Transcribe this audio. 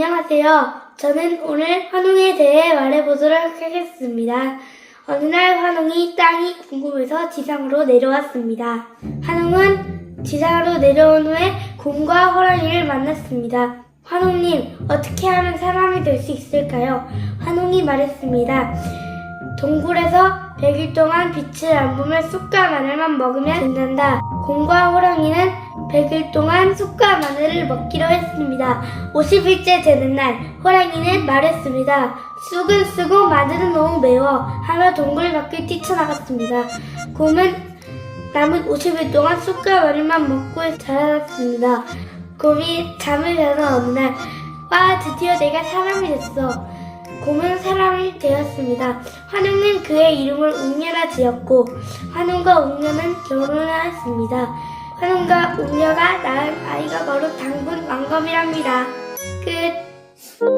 안녕하세요. 저는 오늘 환웅에 대해 말해보도록 하겠습니다. 어느 날 환웅이 땅이 궁금해서 지상으로 내려왔습니다. 환웅은 지상으로 내려온 후에 곰과 호랑이를 만났습니다. 환웅님, 어떻게 하면 사람이 될 수 있을까요? 환웅이 말했습니다. 동굴에서 100일 동안 빛을 안 보면 쑥과 마늘만 먹으면 된단다. 곰과 호랑이는 100일 동안 쑥과 마늘을 먹기로 했습니다. 50일째 되는 날, 호랑이는 말했습니다. 쑥은 쓰고 마늘은 너무 매워 하며 동굴 밖을 뛰쳐나갔습니다. 곰은 남은 50일 동안 쑥과 마늘만 먹고 자라났습니다. 곰이 잠을 자던 어느 날, 와, 드디어 내가 사람이 됐어. 곰은 사람이 되었습니다. 환웅은 그의 이름을 웅녀라 지었고 환웅과 웅녀는 결혼을 하였습니다. 환웅과 웅녀가 낳은 아이가 바로 당분 왕검이랍니다. 끝.